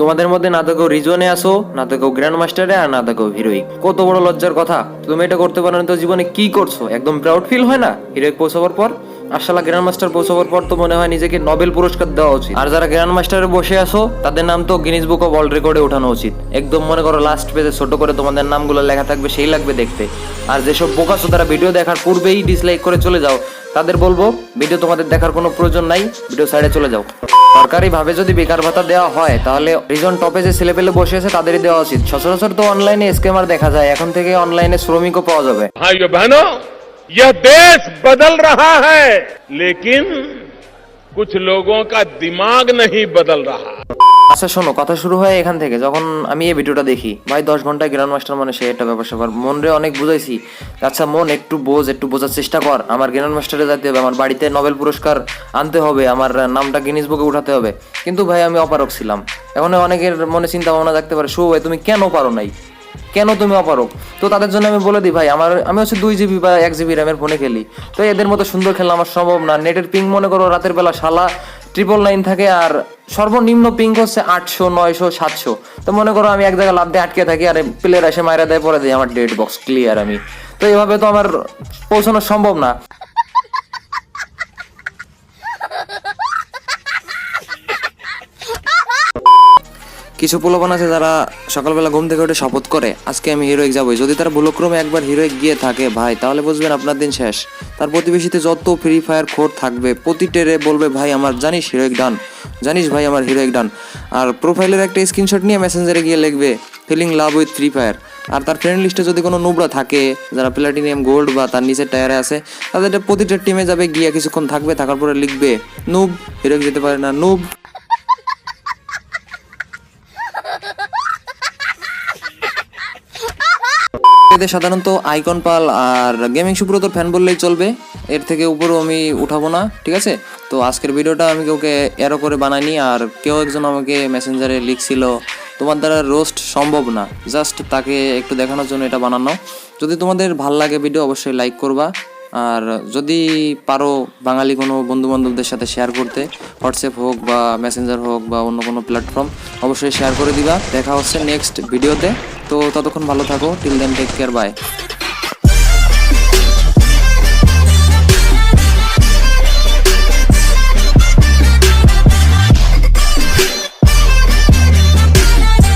তোমাদের মধ্যে না তো রিজনে আসো, না তো গ্র্যান্ড মাস্টারে আর না কেউ হিরোইক কত বড় লজ্জার কথা। তুমি এটা করতে পারো না তো জীবনে কি করছ? একদম প্রাউড ফিল হয় না? হিরোইক পৌঁছাবার পর? আসলে গ্র্যান্ড মাস্টার পৌঁছাবার পর তো মনে হয় নিজেকে নোবেল পুরস্কার দেওয়া উচিত। আর যারা গ্র্যান্ড মাস্টারে বসে আসো তাদের নাম তো গিনিস বুক অফ ওয়ার্ল্ড রেকর্ডে ওঠানো উচিত। একদম মনে করো লাস্ট পেজে ছোট করে তোমাদের নামগুলো লেখা থাকবে, সেই লাগবে দেখতে। আর যেসব বোকাসো তারা ভিডিও দেখার পূর্বেই ডিসলাইক করে চলে যাও। তাদের বলব ভিডিও তোমাদের দেখার কোনো প্রয়োজন নাই ভিডিও সাইডে চলে যাও। সরকারি ভাবে যদি বেকার ভাতা দেওয়া হয় তাহলে রিজন টপে যে ছেলে পেলে বসে আছে তাদেরই দেওয়া উচিত সচরাচর তো অনলাইনে স্কেমার দেখা যায় এখন থেকে অনলাইনে শ্রমিকও পাওয়া যাবে भाइयों बहनों यह देश बदल रहा है लेकिन कुछ लोगों का दिमाग नहीं बदल रहा আচ্ছা শোনো, কথা শুরু হয় এখান থেকে। যখন আমি এই ভিডিওটা দেখি, ভাই, দশ ঘন্টায় গ্র্যান্ড মাস্টার মানে সে একটা ব্যাপার স্যাপার। মন রে অনেক বুঝাইছি। আচ্ছা মন, একটু বোঝ, একটু বোঝার চেষ্টা কর। আমার গ্র্যান্ড মাস্টারে যেতে হবে, আমার বাড়িতে নোবেল পুরস্কার আনতে হবে, আমার নামটা গিনিস বুকে উঠাতে হবে। কিন্তু ভাই, আমি অপারক ছিলাম। এখন অনেকের মনে চিন্তা ভাবনা থাকতে পারে, শো ভাই, তুমি কেন পারো নাই? কেন তুমি অপারক তো তাদের জন্য আমি বলে দিই, ভাই, আমার, আমি হচ্ছে দুই জিবি বা এক জিবি র্যামের ফোনে খেলি। তো এদের মতো সুন্দর খেলা আমার সম্ভব না। নেটের পিং মনে করো, রাতের বেলা শালা ট্রিপল নাইন থাকে আর সর্বনিম্ন পিং হচ্ছে আটশো, নয়শো, সাতশো। তো মনে করো আমি এক জায়গায় লাভ দিয়ে আটকে থাকি, আর প্লেয়ার এসে মায়েরা দেয়, পরে দিই, আমার ডেড বক্স ক্লিয়ার আমি। তো এভাবে তো আমার পৌঁছানো সম্ভব না। কিছু পোলাপান আছে যারা সকালবেলা ঘুম থেকে উঠে শপথ করে, আজকে আমি হিরোইক যাবই। যদি তারা ভুলক্রমে একবার হিরোইক গিয়ে থাকে, ভাই, তাহলে বুঝবেন আপনার দিন শেষ। তার প্রতিবেশীতে যত ফ্রি ফায়ার খোর থাকবে, প্রতিটেরে বলবে, ভাই, আমার জানিস হিরোইক ডান জানিস ভাই, আমার হিরোইক ডান আর প্রোফাইলের একটা স্ক্রিনশট নিয়ে মেসেঞ্জারে গিয়ে লিখবে feeling love with free fire আর তার ফ্রেন্ড লিস্টে যদি কোনো নুবরা থাকে, যারা প্লাটিনিয়াম গোল্ড বা তার নিচের টায়ারে আছে, তাদের প্রতিটা টিমে যাবে, গিয়ে কিছুক্ষণ থাকবে, থাকার পরে লিখবে, নুব হিরোইক যেতে পারে না, নুব। এদের সাধারণত আইকন পাল আর গেমিং সুব্রতর ফ্যান বললেই চলবে। এর থেকে উপরও আমি উঠাবো না, ঠিক আছে? তো আজকের ভিডিওটা আমি কাউকে এরো করে বানাইনি আর কেউ একজন আমাকে মেসেঞ্জারে লিখছিল, তোমার দ্বারা রোস্ট সম্ভব না জাস্ট তাকে একটু দেখানোর জন্য এটা বানানো। যদি তোমাদের ভালো লাগে ভিডিও অবশ্যই লাইক করবা। আর যদি পারো বাঙালি কোনো বন্ধু বান্ধবদের সাথে শেয়ার করতে হোয়াটসঅ্যাপ হোক বা মেসেঞ্জার হোক বা অন্য কোনো প্ল্যাটফর্ম অবশ্যই শেয়ার করে দিবা। দেখা হচ্ছে নেক্সট ভিডিওতে তো। ততক্ষণ ভালো থাকো। Till then take care bye